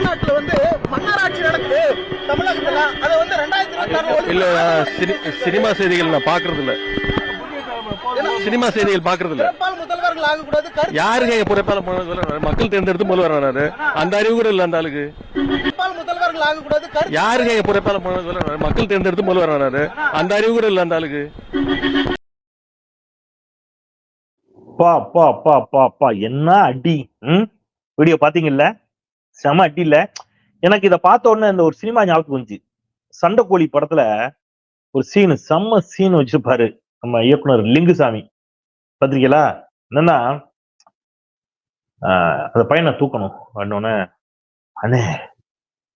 மாநாட்டுல வந்து மன்னராட்சி நடக்குது. தமிழகத்துல. அதை வந்து ரெண்டாயிரத்தி இருபத்தி ஆறு இல்ல சினிமா செய்திகள் நான் பாக்குறது இல்ல சினிமா செய்திகள் பாக்குறது இல்ல முதல்வர்கள் ஆகக்கூடாது யாருங்க எங்க பிறப்பால முதல்வர் மக்கள் தேர்ந்தெடுத்து முதல்வர் ஆனாரு அந்த அறிவு கூட இல்ல அந்த ஆளுக்கு. முதல்வர்கள் ஆகக்கூடாது யாருங்க எங்க பிறப்பால முதல்வர் மக்கள் தேர்ந்தெடுத்து முதல்வர் ஆனாரு. அந்த அறிவு கூட இல்ல அந்த ஆளுக்கு. அப்பா அப்பா அப்பா அப்பா அப்பா என்ன அடி? வீடியோ பாத்தீங்கல்ல செம அடி இல்ல எனக்கு இத பார்த்த உடனே இந்த ஒரு சினிமா ஞாபகம் வந்துச்சு. சண்டை கோழி படத்துல ஒரு சீனு செம்ம சீன் வச்சிருப்பாரு நம்ம இயக்குனர் லிங்குசாமி. பாத்திருக்கீங்களா என்னன்னா ஆஹ், அந்த பையனை தூக்கணும் அப்படின்னோடனே அண்ணே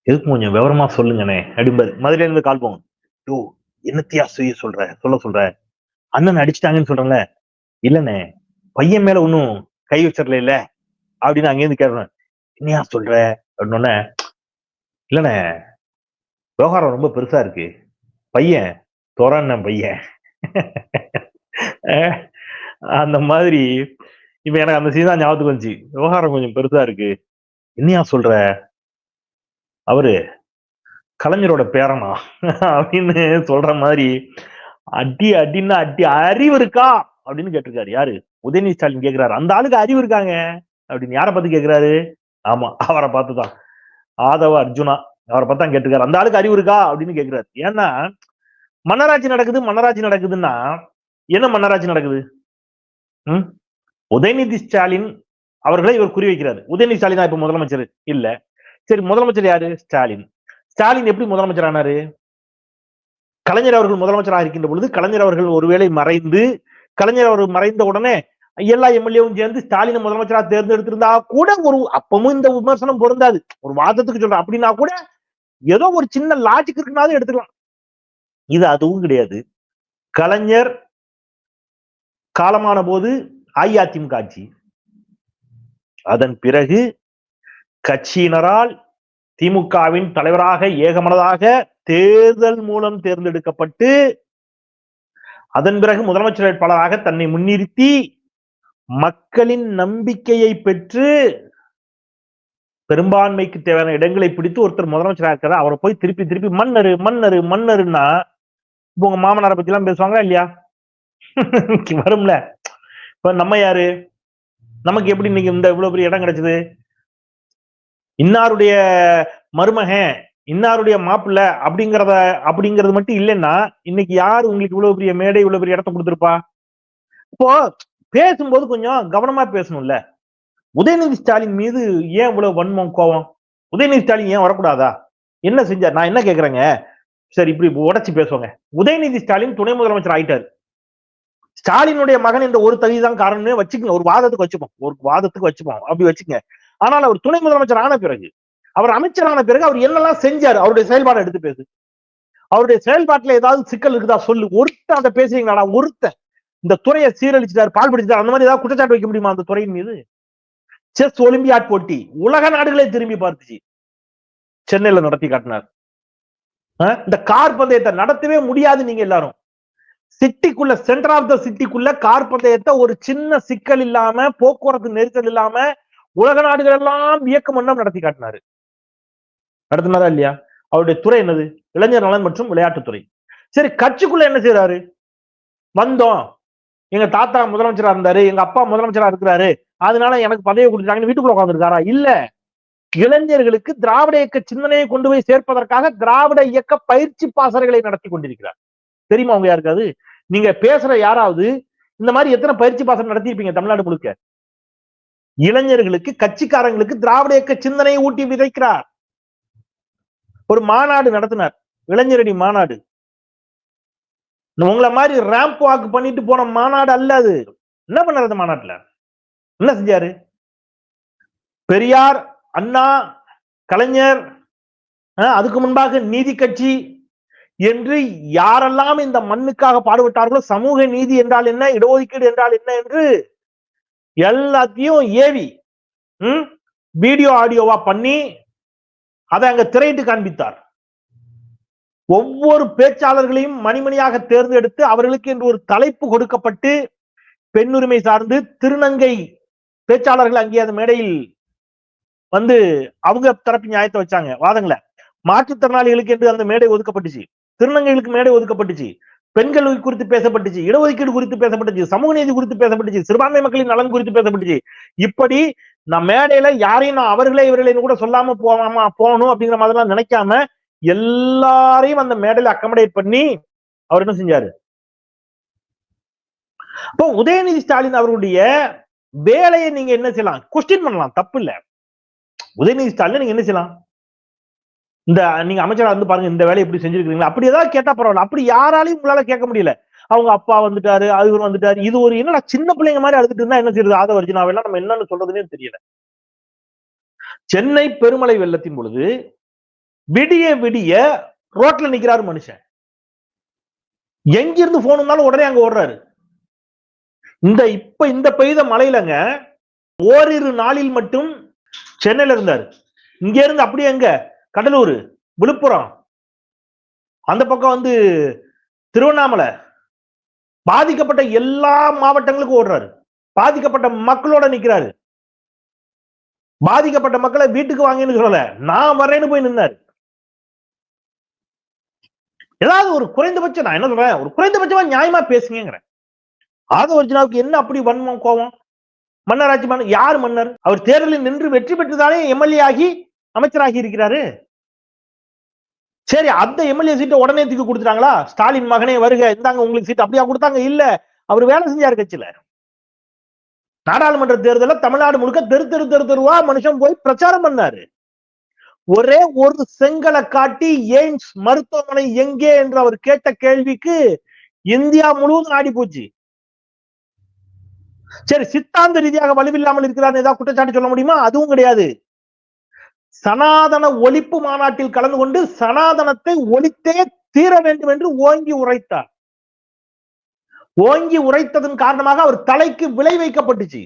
எதுக்கு கொஞ்சம் விவரமா சொல்லுங்கண்ணே அப்படிம்பாரு. மதுரையில இருந்து கால் போங்க யோ என்னத்தியா செய்ய சொல்ற சொல்ல சொல்ற? அண்ணன் அடிச்சிட்டாங்கன்னு சொல்றேன்ல. இல்லண்ணே பையன் மேல ஒன்னும் கை வச்சிடல இல்ல அப்படின்னு அங்கேருந்து கேட்கிறேன் என்னையா சொல்ற அப்படின்னோடனே இல்லண்ணே விவகாரம் ரொம்ப பெருசா இருக்கு. பையன் துறன்ன பையன். அந்த மாதிரி இப்ப எனக்கு அந்த சீன் தான் ஞாபகத்துக்கு வந்துச்சு. விவகாரம் கொஞ்சம் பெருசா இருக்கு. என்னையா சொல்ற அவரு கலைஞரோட பேரனா அப்படின்னு சொல்ற மாதிரி அடி அடின்னா அடி அறிவு இருக்கா? அப்படின்னு கேட்டிருக்காரு. யாரு? உதயநிதி ஸ்டாலின் கேட்கிறாரு அந்த ஆளுக்கு அறிவு இருக்காங்க. அப்படின்னு யாரை பார்த்து கேட்கிறாரு ஆமா அவரை பார்த்துதான். ஆதவ அர்ஜுனா அவரை பார்த்தா கேட்டுக்காரு அந்த ஆளுக்கு அறிவு இருக்கா? அப்படின்னு கேக்குறாரு ஏன்னா மன்னராட்சி நடக்குது மன்னராட்சி நடக்குதுன்னா என்ன மன்னராட்சி நடக்குது? ம்? உதயநிதி ஸ்டாலின் அவர்களை இவர் குறி வைக்கிறாரு. உதயநிதி ஸ்டாலின் தான் இப்ப முதலமைச்சர். இல்ல. சரி முதலமைச்சர் யாரு? ஸ்டாலின். ஸ்டாலின் எப்படி முதலமைச்சர் ஆனாரு? கலைஞர் அவர்கள் முதலமைச்சராக இருக்கின்ற பொழுது கலைஞர் அவர்கள் ஒருவேளை மறைந்து கலைஞர் அவர்கள் மறைந்த உடனே எல்லா எம்எல்ஏவும் சேர்ந்து ஸ்டாலினை முதலமைச்சராக தேர்ந்தெடுத்திருந்தா கூட ஒரு அப்பவும் இந்த விமர்சனம் பொருந்தாது. ஒரு வாதத்துக்கு சொல்றேன். அப்படின்னா கூட ஏதோ ஒரு சின்ன லாஜிக் இருக்குனாலும் எடுத்துக்கலாம். இது அதுவும் கிடையாது. கலைஞர் காலமான போது அஇஅதிமுக ஆட்சி. அதன் பிறகு கட்சியினரால் திமுகவின் தலைவராக ஏகமனதாக தேர்தல் மூலம் தேர்ந்தெடுக்கப்பட்டு அதன் பிறகு முதலமைச்சர் வேட்பாளராக தன்னை முன்னிறுத்தி மக்களின் நம்பிக்கையை பெற்று பெரும்பான்மைக்கு தேவையான இடங்களை பிடித்து ஒருத்தர் முதலமைச்சராக இருக்கிறார் அவரை போய் திருப்பி திருப்பி மன்னரு மன்னரு மன்னருன்னா இப்போ உங்க மாமனாரை பத்தி எல்லாம் பேசுவாங்களா இல்லையா? வரும்ல. இப்ப நம்ம யாரு? நமக்கு எப்படி இன்னைக்கு இந்த இவ்வளவு பெரிய இடம் கிடைச்சது? இன்னாருடைய மருமகன் இன்னாருடைய மாப்பிள்ள அப்படிங்கறத அப்படிங்கிறது மட்டும் இல்லைன்னா இன்னைக்கு யாரு உங்களுக்கு இவ்வளவு பெரிய மேடை இவ்வளவு பெரிய இடத்த கொடுத்துருப்பா? இப்போ பேசும்போது கொஞ்சம் கவனமா பேசணும்ல. உதயநிதி ஸ்டாலின் மீது ஏன் இவ்வளவு வன்மம் கோவம் உதயநிதி ஸ்டாலின் ஏன் வரக்கூடாதா? என்ன செஞ்சார்? நான் என்ன கேக்குறேங்க? சரி இப்படி உடச்சி பேசுவாங்க. உதயநிதி ஸ்டாலின் துணை முதலமைச்சர் ஆயிட்டாரு. ஸ்டாலினுடைய மகன் இந்த ஒரு தகுதி தான் காரணம்னு வச்சுக்கோங்க. ஒரு வாதத்துக்கு வச்சுப்போம். ஒரு வாதத்துக்கு வச்சுப்போம். அப்படி வச்சுக்கங்க. ஆனால் அவர் துணை முதலமைச்சர் ஆன பிறகு அவர் அமைச்சரான பிறகு அவர் என்னெல்லாம் செஞ்சாரு? அவருடைய செயல்பாடு எடுத்து பேசு. அவருடைய செயல்பாட்டுல ஏதாவது சிக்கல் இருக்குதா? சொல்லு. ஒருத்த அதை பேசுறீங்களாடா? ஒருத்த இந்த துறையை சீரழிச்சிட்டாரு பால் பிடிச்சிட்டாரு அந்த மாதிரி ஏதாவது குற்றச்சாட்டு வைக்க முடியுமா அந்த துறையின் மீது? செஸ் ஒலிம்பியாட் போட்டி உலக நாடுகளே திரும்பி பார்த்துச்சு. சென்னையில நடத்தி காட்டினார். இந்த கார் பந்தயத்தை நடத்தவே முடியாது நீங்க எல்லாரும். சிட்டிக்குள்ள சென்டர் ஆஃப் த சிட்டிக்குள்ள கார் பந்தயத்தை ஒரு சின்ன சிக்கல் இல்லாம போக்குவரத்து நெரிசல் இல்லாம உலக நாடுகள் எல்லாம் இயக்கம் மன்றம் நடத்தி காட்டினாரு. நடத்தினாரா இல்லையா? அவருடைய துறை என்னது? இளைஞர் நலன் மற்றும் விளையாட்டுத்துறை சரி கட்சிக்குள்ள என்ன செய்யறாரு வந்தோம். எங்க தாத்தா முதலமைச்சரா இருந்தாரு எங்க அப்பா முதலமைச்சரா இருக்கிறாரு அதனால எனக்கு பதவி கொடுத்துட்டாங்கன்னு வீட்டுக்குள்ள உட்காந்துருக்காரா இல்ல. இளைஞர்களுக்கு திராவிட இயக்க சிந்தனையை கொண்டு போய் சேர்ப்பதற்காக திராவிட இயக்க பயிற்சி பாசறைகளை நடத்தி கொண்டிருக்கிறார். தெரியுமா உங்க யாருக்காவது நீங்க பேசுற யாராவது இந்த மாதிரி எத்தனை பயிற்சி பாசனம் நடத்தியிருப்பீங்க தமிழ்நாடு முழுக்க? இளைஞர்களுக்கு கட்சிக்காரங்களுக்கு திராவிட இயக்க சிந்தனையை ஊட்டி விதைக்கிறார். ஒரு மாநாடு நடத்தினார். இளைஞரணி மாநாடு. உங்களை மாதிரி ரேம்ப் வாக் பண்ணிட்டு போன மாநாடு அல்ல அது. என்ன பண்ணார் அந்த மாநாட்டுல? என்ன செஞ்சாரு? பெரியார் அண்ணா கலைஞர் அதுக்கு முன்பாக நீதி கட்சி என்று யாரெல்லாம் இந்த மண்ணுக்காக பாடுபட்டார்களோ சமூக நீதி என்றால் என்ன இடஒதுக்கீடு என்றால் என்ன என்று எல்லாத்தையும் ஏவி வீடியோ ஆடியோவா பண்ணி அதை அங்க திரையிட்டு காண்பித்தார். ஒவ்வொரு பேச்சாளர்களையும் மணிமணியாக தேர்ந்தெடுத்து அவர்களுக்கு என்று ஒரு தலைப்பு கொடுக்கப்பட்டு பெண்ணுரிமை சார்ந்து திருநங்கை பேச்சாளர்கள் அங்கே அந்த மேடையில் வந்து அவங்க தரப்பு நியாயத்தை வச்சாங்க. வாதங்களை. மாற்றுத்திறனாளிகளுக்கு என்று அந்த மேடை ஒதுக்கப்பட்டுச்சு. திருநங்கைகளுக்கு மேடை ஒதுக்கப்பட்டுச்சு. பெண்கள் குறித்து பேசப்பட்டுச்சு. இடஒதுக்கீடு குறித்து பேசப்பட்டுச்சு. சமூக நீதி குறித்து பேசப்பட்டுச்சு. சிறுபான்மை மக்களின் நலன் குறித்து பேசப்பட்டுச்சு. இப்படி நான் மேடையில யாரையும் நான் அவர்களே இவர்களே கூட சொல்லாம போவாம போகணும் அப்படிங்கிற மாதிரிலாம் நினைக்காம எல்லாரையும் அந்த மேடையில அக்கமடேட் பண்ணி அவர் என்ன செஞ்சாரு? அப்போ உதயநிதி ஸ்டாலின் அவர்களுடைய வேலையை நீங்க என்ன செய்யலாம்? கொஸ்டின் பண்ணலாம். தப்பு இல்ல. உதயநிதி ஸ்டாலின் நீங்க என்ன செய்யலாம்? இந்த நீங்க அமைச்சரா வந்து பாருங்க இந்த வேலையை இப்படி செஞ்சிருக்கீங்களா அப்படி ஏதாவது கேட்டா பரவாயில்ல. அப்படி யாராலையும் உங்களால கேட்க முடியல. அவங்க அப்பா வந்துட்டாரு அவர் வந்துட்டாரு. இது ஒரு என்னடா சின்ன பிள்ளைங்க மாதிரி அழுதுட்டு இருந்தா என்ன செய்யறது? ஆத வர்ஜினாவெல்லாம் நம்ம என்னன்னு சொல்றதுன்னே தெரியல. சென்னை பெருமலை வெள்ளத்தின் பொழுது விடிய விடிய ரோட்ல நிக்கிறாரு மனுஷன். எங்கிருந்து போன் இருந்தாலும் உடனே அங்க ஓடுறாரு. இந்த இப்ப இந்த பெய்த மழையிலங்க ஓரிரு நாளில் மட்டும் சென்னையில இருந்தாரு. இங்க இருந்து அப்படியே எங்க? கடலூர் விழுப்புரம். அந்த பக்கம் வந்து திருவண்ணாமலை. பாதிக்கப்பட்ட எல்லா மாவட்டங்களுக்கும் ஓடுறாரு. பாதிக்கப்பட்ட மக்களோட நிக்கிறாரு. பாதிக்கப்பட்ட மக்களை வீட்டுக்கு வாங்கன்னு சொல்லல. நான் வரேன்னு போய் நின்னாரு. ஏதாவது ஒரு குறைந்தபட்சம் நான் என்ன சொல்றேன்? ஒரு குறைந்தபட்சமா நியாயமா பேசுங்கிறேன் ஆத ஒரிஜினாவுக்கு என்ன அப்படி வன்மம் கோபம்? மன்னராட்சி மன்னர் யார் மன்னர்? அவர் தேர்தலில் நின்று வெற்றி பெற்றுதானே எம்எல்ஏ ஆகி அமைச்சராகி இருக்கிறாரு. சரி அந்த எம்எல்ஏ சீட்டை உடனே தூக்கி கொடுத்துட்டாங்களா? ஸ்டாலின் மகனே வருக இந்தாங்க உங்களுக்கு சீட் அப்படியா கொடுத்தாங்க? இல்ல. அவர் வேலை செஞ்சாரு கட்சியில. நாடாளுமன்ற தேர்தலில் தமிழ்நாடு முழுக்க தெரு தெரு தெரு தெருவா மனுஷன் போய் பிரச்சாரம் பண்ணாரு. ஒரே ஒரு செங்கலை காட்டி எய்ம்ஸ் மருத்துவமனை எங்கே என்று அவர் கேட்ட கேள்விக்கு இந்தியா முழுவதும் ஆடி போச்சு. சரி சித்தாந்த ரீதியாக வலுவில்லாமல் இருக்கிறார் ஏதாவது குற்றச்சாட்டு சொல்ல முடியுமா? அதுவும் கிடையாது. சனாதன ஒழிப்பு மாநாட்டில் கலந்து கொண்டு சனாதனத்தை ஒழித்தே தீர வேண்டும் என்று ஓங்கி உரைத்தார். ஓங்கி உரைத்ததன் காரணமாக அவர் தலைக்கு விளை வைக்கப்பட்டுச்சு.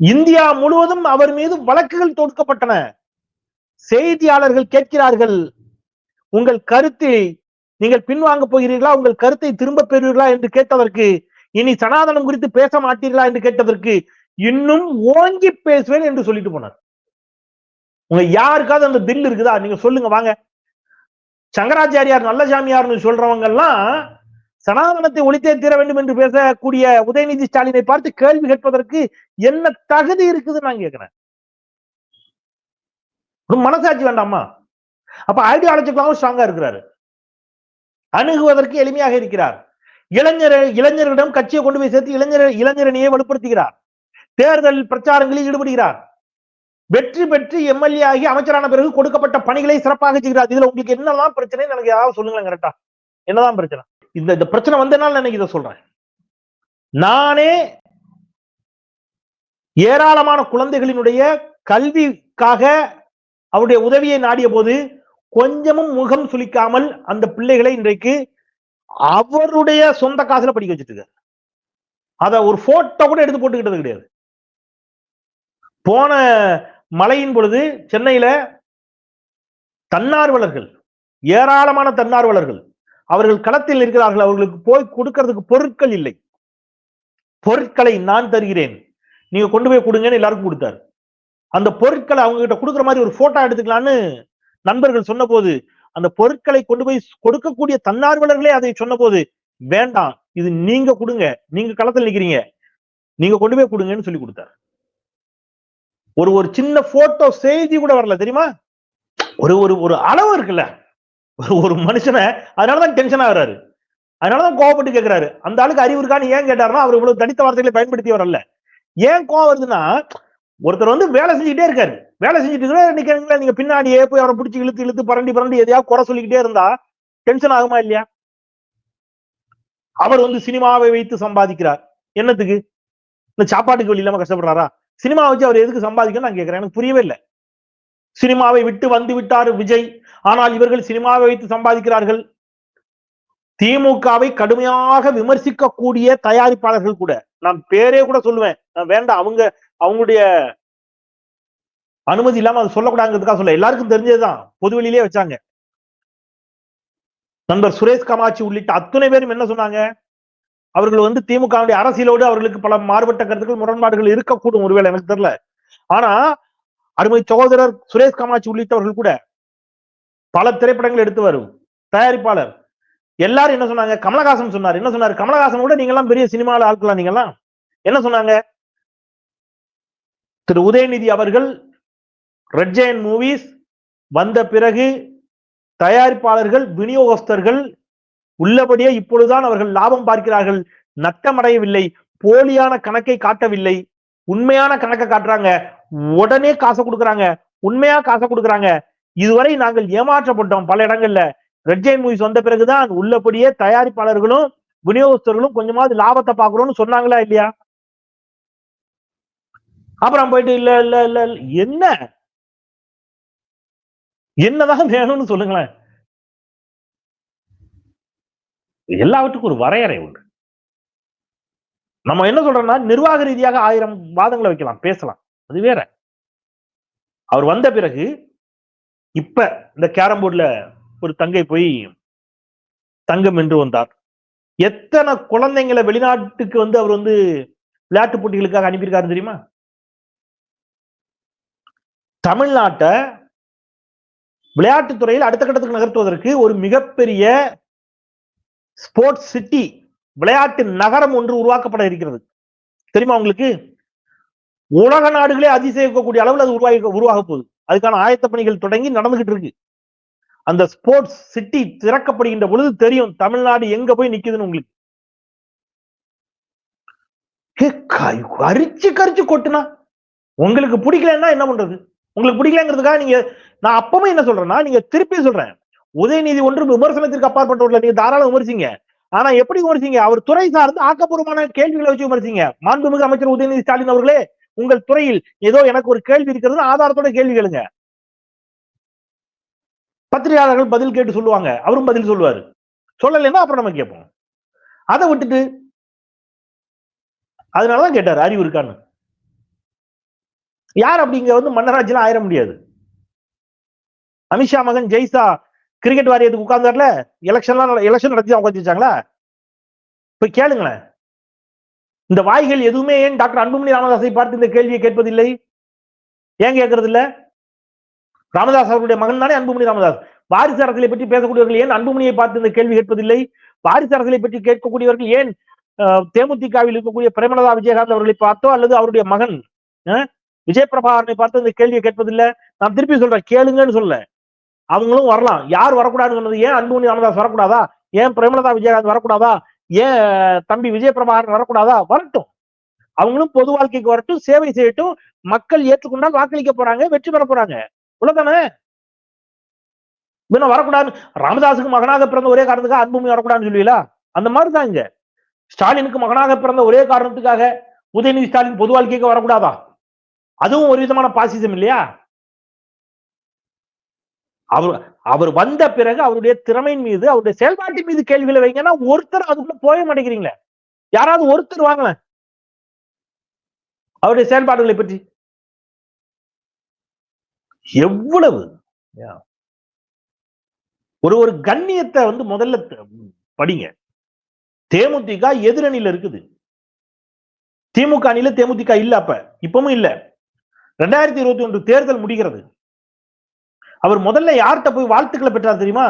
இந்தியா முழுவதும் அவர் மீது வழக்குகள் தொடுக்கப்பட்டன. செய்தியாளர்கள் கேட்கிறார்கள் உங்கள் கருத்தை நீங்கள் பின்வாங்க போகிறீர்களா? உங்கள் கருத்தை திரும்ப பெறுவீர்களா? என்று கேட்டதற்கு இனி சனாதனம் குறித்து பேச மாட்டீர்களா? என்று கேட்டதற்கு இன்னும் ஓங்கி பேசுவேன் என்று சொல்லிட்டு போனார். உங்க யாருக்காவது அந்த தில் இருக்குதா? நீங்க சொல்லுங்க வாங்க. சங்கராச்சாரியார் நல்ல சாமியார்னு சொல்றவங்க எல்லாம் சனாதனத்தை ஒழித்தே தீர வேண்டும் என்று பேசக்கூடிய உதயநிதி ஸ்டாலினை பார்த்து கேள்வி கேட்பதற்கு என்ன தகுதி இருக்குது நான் கேட்கிறேன். ஒரு மனசாட்சி வேண்டாமா? அப்ப ஐடியாலஜிக்கலாகவும் ஸ்ட்ராங்கா இருக்கிறாரு. அணுகுவதற்கு எளிமையாக இருக்கிறார். இளைஞர் இளைஞர்களிடம் கட்சியை கொண்டு போய் சேர்த்து இளைஞர் இளைஞரணியை வலுப்படுத்துகிறார். தேர்தல் பிரச்சாரங்களில் ஈடுபடுகிறார். வெற்றி பெற்று எம்எல்ஏ ஆகி அமைச்சரான பிறகு கொடுக்கப்பட்ட பணிகளை சிறப்பாக செய்கிறார். இதுல உங்களுக்கு என்னெல்லாம் பிரச்சனை எனக்கு ஏதாவது சொல்லுங்களேன் கரெக்டா என்னதான் பிரச்சனை? இந்த இந்த பிரச்சனை வந்தனால எனக்கு இதை சொல்றேன். நானே ஏராளமான குழந்தைகளினுடைய கல்விக்காக அவருடைய உதவியை நாடிய போது கொஞ்சமும் முகம் சுளிக்காமல் அந்த பிள்ளைகளை இன்றைக்கு அவருடைய சொந்த காசுல படிக்க வச்சுட்டு இருக்காரு அத ஒரு போட்டோ கூட எடுத்து போட்டுக்கிட்டது கிடையாது. போன மழையின் பொழுது சென்னையில தன்னார்வலர்கள் ஏராளமான தன்னார்வலர்கள் அவர்கள் களத்தில் இருக்கிறார்கள் அவர்களுக்கு போய் கொடுக்கறதுக்கு பொருட்கள் இல்லை. பொருட்களை நான் தருகிறேன். நீங்க கொண்டு போய் கொடுங்கன்னு எல்லாருக்கும் கொடுத்தாரு. அந்த பொருட்களை அவங்க கிட்ட கொடுக்குற மாதிரி ஒரு போட்டோ எடுத்துக்கலான்னு நண்பர்கள் சொன்ன போது அந்த பொருட்களை கொண்டு போய் கொடுக்கக்கூடிய தன்னார்வலர்களே அதை சொன்ன போது வேண்டாம் இது நீங்க கொடுங்க நீங்க களத்தில் நிக்கிறீங்க நீங்க கொண்டு போய் கொடுங்கன்னு சொல்லி கொடுத்தாரு. ஒரு ஒரு சின்ன போட்டோ செய்தி கூட வரல தெரியுமா? ஒரு ஒரு ஒரு அளவு இருக்குல்ல. ஒரு மனுஷனை அதனாலதான் டென்ஷன் ஆகுறாரு. அதனாலதான் கோவப்பட்டு கேட்கிறாரு அந்த ஆளுக்கு அறிவு இருக்கான்னு ஏன் கேட்டாருன்னா அவர் இவ்வளவு தனித்த வார்த்தைகளை பயன்படுத்தி வரல ஏன் கோவம் வருதுன்னா ஒருத்தர் வந்து வேலை செஞ்சுக்கிட்டே இருக்காரு. வேலை செஞ்சுட்டு இருக்கிற நிக்கிறீங்களா நீங்க பின்னாடியே போய் அவரை பிடிச்சி இழுத்து இழுத்து பரண்டி பரண்டி எதையாவது குறை சொல்லிக்கிட்டே இருந்தா டென்ஷன் ஆகுமா இல்லையா? அவர் வந்து சினிமாவை வைத்து சம்பாதிக்கிறார். என்னத்துக்கு? இந்த சாப்பாட்டுக்கு வழி இல்லாம கஷ்டப்படுறாரா? சினிமா வச்சு அவர் எதுக்கு சம்பாதிக்கணும் நான் கேட்கிறேன் எனக்கு புரியவே இல்லை. சினிமாவை விட்டு வந்து விட்டார் விஜய். ஆனால் இவர்கள் சினிமாவை வைத்து சம்பாதிக்கிறார்கள். திமுகவை கடுமையாக விமர்சிக்கக்கூடிய தயாரிப்பாளர்கள் கூட. நான் பேரே கூட சொல்லுவேன். நான் வேண்டாம் அவங்க அவங்களுடைய அனுமதி இல்லாம அதை சொல்லக்கூடாதுங்கிறதுக்காக சொல்ல எல்லாருக்கும் தெரிஞ்சதுதான். பொதுவெளியிலே வச்சாங்க. நண்பர் சுரேஷ் கமாட்சி உள்ளிட்ட அத்தனை பேரும் என்ன சொன்னாங்க? அவர்கள் வந்து திமுகவுடைய அரசியலோடு அவர்களுக்கு பல மாறுபட்ட கருத்துக்கள் முரண்பாடுகள் இருக்கக்கூடும் ஒருவேளை எனக்கு தெரியல. ஆனா அருமை சகோதரர் சுரேஷ் கமாட்சி உள்ளிட்டவர்கள் கூட பல திரைப்படங்கள் எடுத்து வரும். தயாரிப்பாளர். எல்லாரும் என்ன சொன்னாங்க? கமலஹாசன் சொன்னார். என்ன சொன்னாரு? கமலஹாசன் கூட நீங்க எல்லாம் பெரிய சினிமாவில் ஆட்கலாம் நீங்க எல்லாம் என்ன சொன்னாங்க? திரு உதயநிதி அவர்கள் ரெட்ஜெயன் மூவிஸ் வந்த பிறகு தயாரிப்பாளர்கள் விநியோகஸ்தர்கள் உள்ளபடியே இப்பொழுதுதான் அவர்கள் லாபம் பார்க்கிறார்கள். நட்டமடையவில்லை. போலியான கணக்கை காட்டவில்லை. உண்மையான கணக்கை காட்டுறாங்க. உடனே காசை கொடுக்குறாங்க. உண்மையா காசை கொடுக்குறாங்க. இதுவரை நாங்கள் ஏமாற்றப்பட்டோம் பல இடங்கள்ல. ரெட் ஜெயின் மூவிஸ் வந்த பிறகுதான் உள்ளபடியே தயாரிப்பாளர்களும் விநியோகஸ்தர்களும் கொஞ்சமாவது லாபத்தை பாக்குறோம்னு சொன்னாங்களா இல்லையா? அப்புறம் போயிட்டு இல்ல இல்ல இல்ல இல்ல, என்ன? என்னதான் வேணும்னு சொல்லுங்களேன். எல்லாவற்றுக்கும் ஒரு வரையறை உண்டு. நம்ம என்ன சொல்றோம்னா நிர்வாக ரீதியாக ஆயிரம் வாதங்களை வைக்கலாம் பேசலாம். அது வேற. அவர் வந்த பிறகு இப்ப இந்த கேரம் போர்டுல ஒரு தங்கை போய் தங்கம் என்று வந்தார். எத்தனை குழந்தைங்களை வெளிநாட்டுக்கு வந்து அவர் வந்து விளையாட்டு போட்டிகளுக்காக அனுப்பியிருக்காரு தெரியுமா? தமிழ்நாட்டை விளையாட்டுத் துறையில் அடுத்த கட்டத்துக்கு நகர்த்துவதற்கு ஒரு மிகப்பெரிய ஸ்போர்ட்ஸ் சிட்டி விளையாட்டு நகரம் ஒன்று உருவாக்கப்பட இருக்கிறது. தெரியுமா உங்களுக்கு? உலக நாடுகளே அதிசயிக்கக்கூடிய அளவில் அது உருவாகி உருவாக போகுது. அதுக்கான ஆயத்த பணிகள் தொடங்கி நடந்துகிட்டு இருக்கு. அந்த ஸ்போர்ட்ஸ் சிட்டி திறக்கப்படுகின்ற பொழுது தெரியும் தமிழ்நாடு எங்க போய் நிக்குதுன்னு உங்களுக்கு. கரிச்சு கரிச்சு கொட்டுனா உங்களுக்கு பிடிக்கலன்னா என்ன பண்றது? உங்களுக்கு பிடிக்கலங்கிறதுக்காக நீங்க நான் அப்பவும் என்ன சொல்றேன்னா நீங்க திருப்பி சொல்றேன். உதயநிதி ஒன்று விமர்சனத்திற்கு அப்பாற்பட்டவர்கள் நீங்க தாராளம் விமர்சிங்க. ஆனா எப்படி விமர்சிங்க? அவர் துறை சார்ந்து ஆக்கப்பூர்வமான கேள்விகளை வச்சு விமர்சிங்க. மாண்புமிகு அமைச்சர் உதயநிதி ஸ்டாலின் அவர்களே உங்கள் துறையில் ஏதோ எனக்கு ஒரு கேள்வி இருக்கிறது ஆதாரத்தோட கேள்வி கேளுங்க. பத்திரிகையாளர்கள் பதில் கேட்டு சொல்லுவாங்க அவரும் பதில் சொல்லுவாரு. சொல்லலைன்னா அப்புறம் நம்ம கேட்போம். அதை விட்டுட்டு அதனாலதான் கேட்டாரு அறிவு இருக்கான்னு. யார் அப்படிங்க வந்து மன்னராட்சியெல்லாம் ஆயிர முடியாது? அமித்ஷா மகன் ஜெய்சா கிரிக்கெட் வாரியத்துக்கு உட்கார்ந்தார்ல எலெக்ஷன்லாம் எலெக்ஷன் நடத்தி தான் உட்காந்து வச்சாங்களா? போய் கேளுங்களேன். இந்த வாய்கள் எதுவுமே ஏன் டாக்டர் அன்புமணி ராமதாஸை பார்த்து இந்த கேள்வியை கேட்பதில்லை? ஏன் கேட்கறது இல்ல ராமதாஸ் அவருடைய மகன் தானே அன்புமணி ராமதாஸ். வாரிசு அரசியலை பற்றி பேசக்கூடியவர்கள் ஏன் அன்புமணியை பார்த்து இந்த கேள்வி கேட்பதில்லை? வாரிசு அரசியலை பற்றி கேட்கக்கூடியவர்கள் ஏன் தேமுதிகவில் இருக்கக்கூடிய பிரேமலதா விஜயகாந்த் அவர்களை பார்த்தோ அல்லது அவருடைய மகன் விஜயபிரபாகரனை விஜய் பார்த்து இந்த கேள்வியை கேட்பதில்லை? நான் திருப்பி சொல்றேன் கேளுங்கன்னு சொல்ல. அவங்களும் வரலாம். யார் வரக்கூடாதுன்னு சொன்னது ஏன் அன்புமணி ராமதாஸ் வரக்கூடாதா? ஏன் பிரேமலதா விஜயகாந்த் வரக்கூடாதா? ஏன் தம்பி விஜய் பிரபாகரன் வரக்கூடாதா? வரட்டும். அவங்களும் பொது வாழ்க்கைக்கு வரட்டும் சேவை செய்யட்டும். மக்கள் ஏற்றுக்கொண்டால் வாக்களிக்க போறாங்க வெற்றி பெற போறாங்க. உலகமே இன்னும் வரக்கூடாது. ராமதாஸுக்கு மகனாக பிறந்த ஒரே காரணத்துக்காக அன்புமணி வரக்கூடாதுன்னு சொல்லுவீங்களா? அந்த மாதிரி தான் இங்க. ஸ்டாலினுக்கு மகனாக பிறந்த ஒரே காரணத்துக்காக உதயநிதி ஸ்டாலின் பொது வாழ்க்கைக்கு வரக்கூடாதா? அதுவும் ஒரு விதமான பாசிசம் இல்லையா? அவர் அவர் வந்த பிறகு அவருடைய திறமையின் மீது அவருடைய செயல்பாட்டின் மீது கேள்விகளை வைங்கன்னா ஒருத்தர் அதுக்குள்ள போய மாட்டேங்கிறீங்களே? யாராவது ஒருத்தர் வாங்கல அவருடைய செயல்பாடுகளை பற்றி. எவ்வளவு? ஒரு ஒரு கண்ணியத்தை வந்து முதல்ல படிங்க. தேமுதிக எதிரணியில இருக்குது. திமுக அணியில தேமுதிக இல்ல அப்ப. இப்பவும் இல்ல. ரெண்டாயிரத்தி இருபத்தி ஒன்று தேர்தல் முடிகிறது. அவர் முதல்ல யார்கிட்ட போய் வாழ்த்துக்களை பெற்றார் தெரியுமா?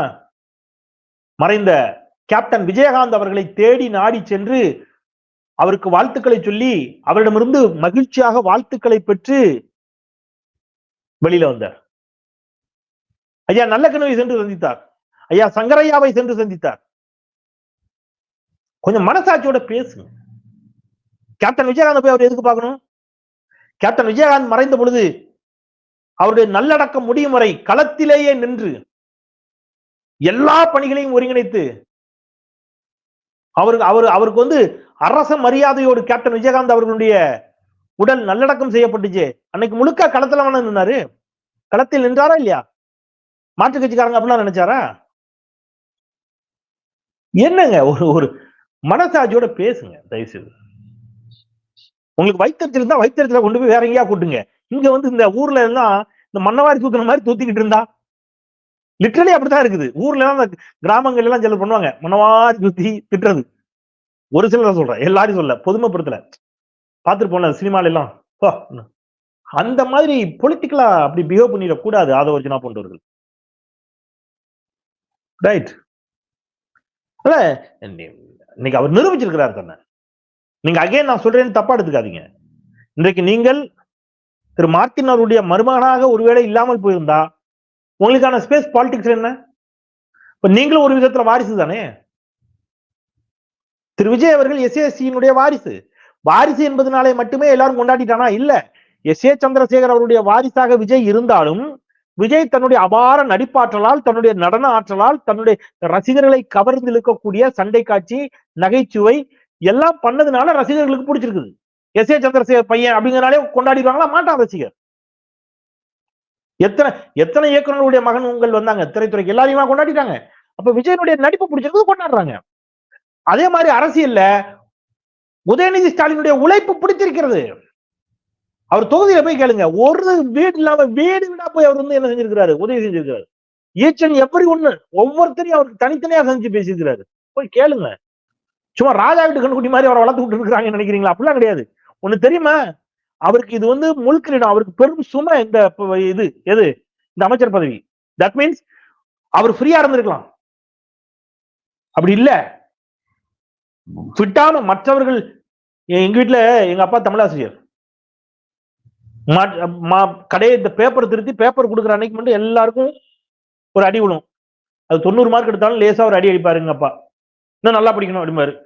மறைந்த கேப்டன் விஜயகாந்த் அவர்களை தேடி நாடி சென்று அவருக்கு வாழ்த்துக்களை சொல்லி அவரிடமிருந்து மகிழ்ச்சியாக வாழ்த்துக்களை பெற்று வெளியில வந்தார். ஐயா நல்ல கனவை சென்று சந்தித்தார். ஐயா சங்கரையாவை சென்று சந்தித்தார். கொஞ்சம் மனசாட்சியோட பேசுங்க. கேப்டன் விஜயகாந்த் போய் அவர் எதுக்கு பார்க்கணும்? கேப்டன் விஜயகாந்த் மறைந்த பொழுது அவருடைய நல்லடக்கம் முடியும் வரை களத்திலேயே நின்று எல்லா பணிகளையும் ஒருங்கிணைத்து அவருக்கு அவர் அவருக்கு வந்து அரச மரியாதையோடு கேப்டன் விஜயகாந்த் அவர்களுடைய உடல் நல்லடக்கம் செய்யப்பட்டுச்சு. அன்னைக்கு முழுக்க களத்துல வேணா நின்னாரு? களத்தில் நின்றாரா இல்லையா? மாற்று கட்சிக்காரங்க அப்படிலாம் நினைச்சாரா? என்னங்க ஒரு ஒரு மனசாட்சியோட பேசுங்க தயவு செய்து உங்களுக்கு வைத்தறிச்சல் இருந்தா வைத்தறிச்சல கொண்டு போய் வேற எங்கேயா கூட்டுங்க. இங்க வந்து இந்த ஊர்ல எல்லாம் இந்த மண்ணவாரி தூக்குற மாதிரி தூத்திக்கிட்டு இருந்தா. லிட்டரலி அப்படித்தான் இருக்குது. ஊர்ல எல்லாம் இந்த கிராமங்கள்ல எல்லாம் சிலர் பண்ணுவாங்க. மண்ணவாரி தூத்தி திட்டுறது. ஒரு சிலர் சொல்றேன். எல்லாரையும் சொல்ல. பொதுமைப்படுத்தல. பார்த்துட்டு சினிமால எல்லாம். அந்த மாதிரி பொலிட்டிக்கலா அப்படி பிஹேவ் பண்ணிடக்கூடாது ஆதவர்ஜனா போன்றவர்கள். ரைட் இல்ல இன்னைக்கு அவர் நிரூபிச்சிருக்கிறார் தானே. நீங்க அகைன் நான் சொல்றேன்னு தப்பா எடுத்துக்காதீங்க. இன்றைக்கு நீங்கள் திரு மார்த்தின் அவருடைய மருமகனாக ஒருவேளை இல்லாமல் போயிருந்தா உங்களுக்கான ஸ்பேஸ் பாலிடிக்ஸ் என்ன? இப்ப நீங்களும் ஒரு விதத்துல வாரிசு தானே? திரு விஜய் அவர்கள் எஸ்ஏஎஸ்சியினுடைய வாரிசு. வாரிசு என்பதனாலே மட்டுமே எல்லாரும் கொண்டாடிட்டானா? இல்ல. எஸ் ஏ சந்திரசேகர் அவருடைய வாரிசாக விஜய் இருந்தாலும் விஜய் தன்னுடைய அபார நடிப்பாற்றலால் தன்னுடைய நடன ஆற்றலால் தன்னுடைய ரசிகர்களை கவர்ந்து இழுக்கக்கூடிய சண்டை காட்சி நகைச்சுவை எல்லாம் பண்ணதுனால ரசிகர்களுக்கு பிடிச்சிருக்குது. எஸ் ஏ சந்திரசேகர் பையன் அப்படிங்கறனாலே கொண்டாடிடுவாங்களா? மாட்டான் ரசிகர். எத்தனை எத்தனை இயக்குநர்களுடைய மகன் உங்கள் வந்தாங்க? திரைத்துறைக்கு எல்லாரையுமா கொண்டாடிட்டாங்க? அப்ப விஜயனுடைய நடிப்பு பிடிச்சிருக்கு கொண்டாடுறாங்க. அதே மாதிரி அரசியல்ல உதயநிதி ஸ்டாலினுடைய உழைப்பு பிடிச்சிருக்கிறது அவர் தொகுதியில போய் கேளுங்க. ஒரு வீடு இல்லாம வீடு வீடா போய் அவர் வந்து என்ன செஞ்சிருக்கிறாரு? உதவி செஞ்சிருக்காரு ஈச் அண்ட் எவ்ரி ஒண்ணு ஒவ்வொருத்தரையும் அவருக்கு தனித்தனியா செஞ்சு பேசியிருக்கிறாரு. போய் கேளுங்க. சும்மா ராஜா வீட்டு கண்ணுக்குட்டி மாதிரி அவரை வளர்த்து விட்டு இருக்கிறாங்கன்னு நினைக்கிறீங்களா? அப்படிலாம் கிடையாது. ஒண்ணு தெரியுமா? அவருக்கு இது வந்து முழுக்கிடும் அவருக்கு பெரும் சுமை இந்த இது எது? இந்த அமைச்சர் பதவி. தட் மீன்ஸ் அவர் ஃப்ரீயா இருந்திருக்கலாம். அப்படி இல்ல. ஃபிட்டான மற்றவர்கள் எங்க வீட்டுல எங்க அப்பா தமிழாசிரியர். மா- கடையை இந்த பேப்பர் திருத்தி பேப்பர் கொடுக்குற அன்னைக்கு மட்டும் எல்லாருக்கும் ஒரு அடி விழும். அது தொண்ணூறு மார்க் எடுத்தாலும் லேசா ஒரு அடி அடிப்பாரு எங்க அப்பா. இன்னும் நல்லா படிக்கணும் அப்படிம்பாரு.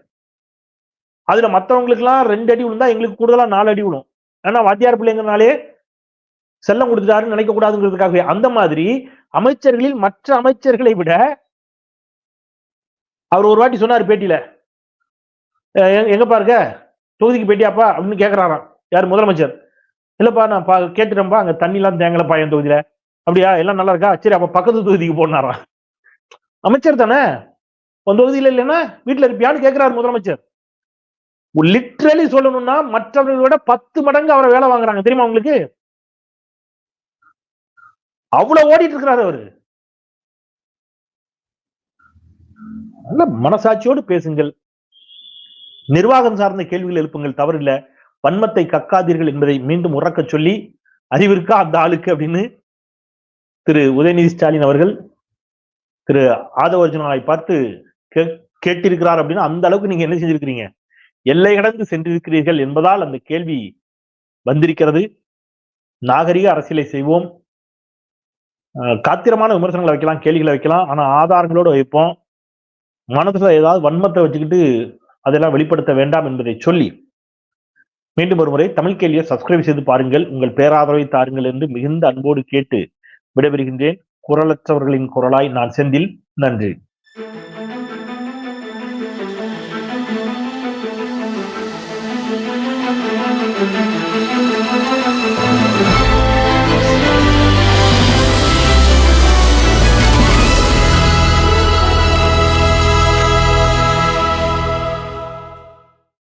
அதுல மற்றவங்களுக்குலாம் ரெண்டு அடி விழுந்தா எங்களுக்கு கூடுதலா நாலு அடி விழும். ஏன்னா வாத்தியார் பிள்ளைங்கனாலே செல்லம் கொடுத்துட்டாருன்னு நினைக்கக்கூடாதுங்கிறதுக்காகவே அந்த மாதிரி அமைச்சர்களில் மற்ற அமைச்சர்களை விட அவர் ஒரு வாட்டி சொன்னார் பேட்டியில எங்க- எங்கப்பா இருக்க? தொகுதிக்கு பேட்டியாப்பா அப்படின்னு கேட்கிறாராம் யார்? முதலமைச்சர். இல்லப்பா நான் பா கேட்டுட்டேன்ப்பா அங்க தண்ணி எல்லாம் தேங்கலப்பா என் தொகுதியில. அப்படியா? எல்லாம் நல்லா இருக்கா? சரி அப்ப பக்கத்து தொகுதிக்கு போனாராம். அமைச்சர் தானே? உன் தொகுதியில இல்லைன்னா வீட்டுல இருப்பியான்னு கேட்கிறாரு முதலமைச்சர். லிட்ரலி சொல்லணும்னா மற்றவர்களை விட பத்து மடங்கு அவரை வேலை வாங்குறாங்க. தெரியுமா உங்களுக்கு? அவ்வளவு ஓடிட்டு இருக்கிறாரு அவரு. நல்ல மனசாட்சியோடு பேசுங்கள். நிர்வாகம் சார்ந்த கேள்விகள் எழுப்புங்கள். தவறில்லை. வன்மத்தை கக்காதீர்கள் என்பதை மீண்டும் உறக்கச் சொல்லி அறிவிற்கா அந்த ஆளுக்கு அப்படின்னு திரு உதயநிதி ஸ்டாலின் அவர்கள் திரு ஆதவர்ஜுனாவை பார்த்து கேட்டிருக்கிறார் அப்படின்னு அந்த அளவுக்கு நீங்க என்ன செஞ்சிருக்கிறீங்க? எல்லை கடந்து சென்றிருக்கிறீர்கள் என்பதால் அந்த கேள்வி வந்திருக்கிறது. நாகரிக அரசியலை செய்வோம். காத்திரமான விமர்சனங்களை வைக்கலாம் கேள்விகளை வைக்கலாம். ஆனா ஆதாரங்களோடு வைப்போம். மனசுல ஏதாவது வன்மத்தை வச்சுக்கிட்டு அதெல்லாம் வெளிப்படுத்த வேண்டாம் என்பதை சொல்லி மீண்டும் ஒரு முறை தமிழ் கேள்வியை சப்ஸ்கிரைப் செய்து பாருங்கள். உங்கள் பேராதரவை தாருங்கள் என்று மிகுந்த அன்போடு கேட்டு விடைபெறுகின்றேன். குரலற்றவர்களின் குரலாய் நான் செந்தில். நன்றி.